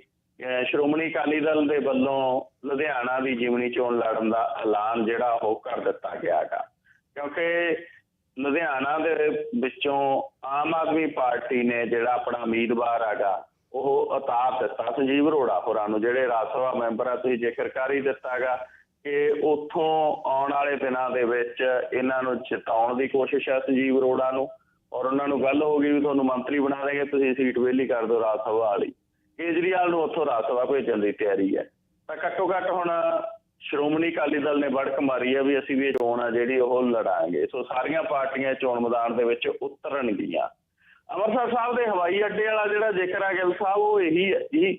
ਸ਼੍ਰੋਮਣੀ ਅਕਾਲੀ ਦਲ ਦੇ ਵੱਲੋਂ ਲੁਧਿਆਣਾ ਦੀ ਜਿਮਨੀ ਚੋਣ ਲੜਨ ਦਾ ਐਲਾਨ ਜਿਹੜਾ ਉਹ ਕਰ ਦਿੱਤਾ ਗਿਆ ਹੈਗਾ। ਕਿਉਂਕਿ ਲੁਧਿਆਣਾ ਦੇ ਵਿੱਚੋਂ ਆਮ ਆਦਮੀ ਪਾਰਟੀ ਨੇ ਜਿਹੜਾ ਆਪਣਾ ਉਮੀਦਵਾਰ ਹੈਗਾ, ਉਹ ਉਤਾਰ ਦਿੱਤਾ। ਸੰਜੀਵ ਅਰੋੜਾ ਹੋਰਾਂ ਨੂੰ, ਜਿਹੜੇ ਰਾਜ ਸਭਾ ਮੈਂਬਰ ਆ, ਤੁਸੀਂ ਜ਼ਿਕਰ ਕਰ ਹੀ ਦਿੱਤਾ ਹੈਗਾ ਕਿ ਉੱਥੋਂ ਆਉਣ ਵਾਲੇ ਦਿਨਾਂ ਦੇ ਵਿੱਚ ਇਹਨਾਂ ਨੂੰ ਚਿਤਾਉਣ ਦੀ ਕੋਸ਼ਿਸ਼ ਹੈ ਸੰਜੀਵ ਅਰੋੜਾ ਨੂੰ। ਔਰ ਉਹਨਾਂ ਨੂੰ ਗੱਲ ਹੋ ਗਈ ਵੀ ਤੁਹਾਨੂੰ ਮੰਤਰੀ ਬਣਾ ਦੇਗੇ ਤੁਸੀਂ ਸੀਟ ਵਿਹਲੀ ਕਰ ਦਿਓ ਰਾਜ ਸਭਾ ਵਾਲੀ। ਕੇਜਰੀਵਾਲ ਨੂੰ ਉੱਥੋਂ ਰਾਜ ਸਭਾ ਭੇਜਣ ਦੀ ਤਿਆਰੀ ਹੈ। ਤਾਂ ਘੱਟੋ ਘੱਟ ਹੁਣ ਸ਼੍ਰੋਮਣੀ ਅਕਾਲੀ ਦਲ ਨੇ ਵੜਕ ਮਾਰੀ ਹੈ ਵੀ ਅਸੀਂ ਵੀ ਇਹ ਚੋਣ ਆ, ਜਿਹੜੀ ਉਹ ਲੜਾਂਗੇ। ਸੋ ਸਾਰੀਆਂ ਪਾਰਟੀਆਂ ਚੋਣ ਮੈਦਾਨ ਦੇ ਵਿੱਚ ਉਤਰਨਗੀਆਂ। ਅੰਮ੍ਰਿਤਸਰ ਸਾਹਿਬ ਦੇ ਹਵਾਈ ਅੱਡੇ ਵਾਲਾ ਜਿਹੜਾ ਜ਼ਿਕਰ ਆ, ਗਿੱਲ ਸਾਹਿਬ, ਉਹ ਇਹੀ ਹੈ ਜੀ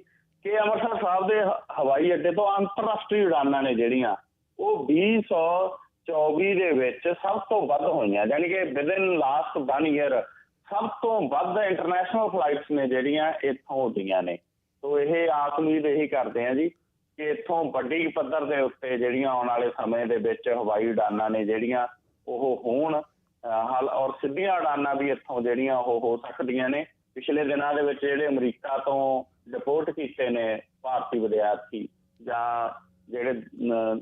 ਕਿ ਅੰਮ੍ਰਿਤਸਰ ਸਾਹਿਬ ਦੇ ਹਵਾਈ ਅੱਡੇ ਤੋਂ ਅੰਤਰਰਾਸ਼ਟਰੀ ਉਡਾਨਾਂ ਨੇ ਜਿਹੜੀਆਂ, ਉਹ 2024 ਦੇ ਵਿੱਚ ਸਭ ਤੋਂ ਵੱਧ ਹੋਈਆਂ। ਯਾਨੀ ਕਿ ਵਿਦਿਨ ਲਾਸਟ 1 ਈਅਰ ਸਭ ਤੋਂ ਵੱਧ ਇੰਟਰਨੈਸ਼ਨਲ ਫਲਾਈਟਸ ਨੇ ਜਿਹੜੀਆਂ ਇੱਥੋਂ ਉੱਡੀਆਂ ਨੇ। ਸੋ ਇਹ ਆਸ ਉਮੀਦ ਇਹੀ ਕਰਦੇ ਆ ਜੀ ਕਿ ਇੱਥੋਂ ਵੱਡੀ ਪੱਧਰ ਦੇ ਉੱਤੇ ਜਿਹੜੀਆਂ ਆਉਣ ਵਾਲੇ ਸਮੇਂ ਦੇ ਵਿੱਚ ਹਵਾਈ ਉਡਾਨਾਂ ਨੇ ਜਿਹੜੀਆਂ ਉਹ ਹੋਣ ਹਾਲ ਔਰ ਸਿੱਧੀਆਂ ਉਡਾਨਾਂ ਵੀ ਇੱਥੋਂ ਜਿਹੜੀਆਂ ਉਹ ਹੋ ਸਕਦੀਆਂ ਨੇ। ਪਿਛਲੇ ਦਿਨਾਂ ਦੇ ਵਿੱਚ ਜਿਹੜੇ ਅਮਰੀਕਾ ਤੋਂ ਡਿਪੋਰਟ ਕੀਤੇ ਨੇ ਭਾਰਤੀ ਵਿਦਿਆਰਥੀ ਜਾਂ ਜਿਹੜੇ ਅਮ,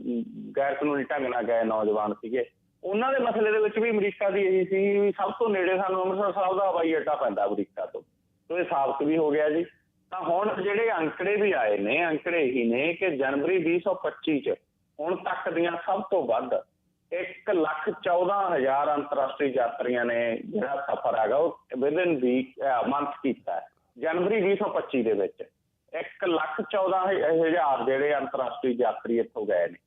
ਗੈਰ ਕਾਨੂੰਨੀ ਢੰਗ ਨਾਲ ਗਏ ਨੌਜਵਾਨ ਸੀਗੇ ਉਹਨਾਂ ਦੇ ਮਸਲੇ ਦੇ ਵਿੱਚ ਵੀ ਅਮਰੀਕਾ ਦੀ ਇਹੀ ਸੀ ਵੀ ਸਭ ਤੋਂ ਨੇੜੇ ਸਾਨੂੰ ਅੰਮ੍ਰਿਤਸਰ ਸਾਹਿਬ ਦਾ ਹਵਾਈ ਅੱਡਾ ਪੈਂਦਾ ਅਮਰੀਕਾ ਤੋਂ। ਤੋਂ ਇਹ ਸਾਬਤ ਵੀ ਹੋ ਗਿਆ ਜੀ। ਤਾਂ ਹੁਣ ਜਿਹੜੇ ਅੰਕੜੇ ਵੀ ਆਏ ਨੇ, ਅੰਕੜੇ ਹੀ ਨੇ ਕਿ ਜਨਵਰੀ 2025 ਚ ਹੁਣ ਤੱਕ ਦੀਆਂ ਸਭ ਤੋਂ ਵੱਧ 1 ਲੱਖ 14 ਹਜ਼ਾਰ ਅੰਤਰਰਾਸ਼ਟਰੀ ਯਾਤਰੀਆਂ ਨੇ ਜਿਹੜਾ ਸਫ਼ਰ ਹੈਗਾ, ਉਹ ਵਿਦਨ ਵੀਕ ਮੰਥ ਕੀਤਾ ਹੈ। ਜਨਵਰੀ 2025 ਦੇ ਵਿੱਚ 1 ਲੱਖ 14 ਹਜ਼ਾਰ ਜਿਹੜੇ ਅੰਤਰਰਾਸ਼ਟਰੀ ਯਾਤਰੀ ਇੱਥੋਂ ਗਏ ਨੇ।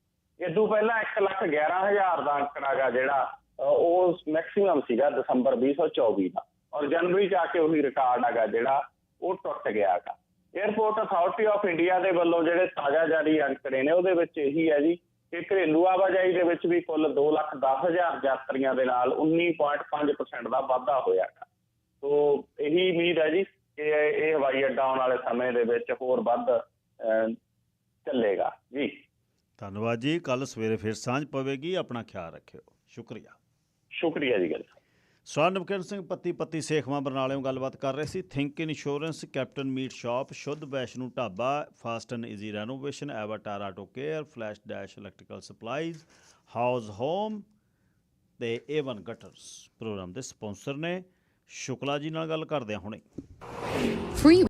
ਇਦੋਂ ਪਹਿਲਾਂ 1 ਲੱਖ 11 ਹਜ਼ਾਰ ਦਾ ਅੰਕੜਾ ਗਾ ਜਿਹੜਾ ਉਹ ਮੈਕਸਿਮਮ ਸੀਗਾ ਦਸੰਬਰ 2024 ਦਾ। ਔਰ ਜਨਵਰੀ ਚ ਆ ਕੇ ਉਹੀ ਰਿਕਾਰਡ ਹੈਗਾ ਜਿਹੜਾ ਉਹ ਟੁੱਟ ਗਿਆ ਹੈਗਾ। 에어ਪੋਰਟ ਅਥਾਰਟੀ ਆਫ ਇੰਡੀਆ ਦੇ ਵੱਲੋਂ ਜਿਹੜੇ ਤਾਜ਼ਾ ਜਾਰੀ ਅੰਕੜੇ ਨੇ ਉਹਦੇ ਵਿੱਚ ਇਹੀ ਹੈ ਜੀ ਕਿ ਘਰੇਲੂ ਆਵਾਜਾਈ ਦੇ ਵਿੱਚ ਵੀ ਕੁੱਲ 2 ਲੱਖ 10 ਹਜ਼ਾਰ ਯਾਤਰੀਆਂ ਦੇ ਨਾਲ 19.5% ਦਾ ਵਾਧਾ ਹੋਇਆ ਹੈ ਸੋ ਇਹੀ ਉਮੀਦ ਹੈ ਜੀ ਕਿ ਇਹ ਹਵਾਈ ਅੱਡਾ ਆਉਣ ਵਾਲੇ ਸਮੇਂ ਦੇ ਵਿੱਚ ਹੋਰ ਵੱਧ ਅਹ, ਚੱਲੇਗਾ। ਜੀ। ਧੰਨਵਾਦ ਜੀ। ਕੱਲ ਸਵੇਰੇ ਫਿਰ ਸਾਂਝ ਪਵੇਗੀ ਆਪਣਾ ਖਿਆਲ ਰੱਖਿਓ। ਸ਼ੁਕਰੀਆ। ਸ਼ੁਕਰੀਆ ਜੀ ਗੱਲ। ਸਵਰਨਵਕਰਨ ਸਿੰਘ ਪੱਤੀ ਪੱਤੀ ਸੇਖਵਾਂ ਬਰਨਾਲਿਓਂ ਗੱਲਬਾਤ ਕਰ ਰਹੇ ਸੀ। Think insurance captain meat shop Shudh Vaishnu dhaba fast and easy renovation avatar auto care flash dash electrical supplies house home ਤੇ A1 ਗਟਰਸ ਪ੍ਰੋਗਰਾਮ ਦੇ ਸਪਾਂਸਰ ਨੇ। ਸ਼ੁਕਲਾ ਜੀ ਨਾਲ ਗੱਲ ਕਰਦੇ ਹਾਂ ਹੁਣੇ। Free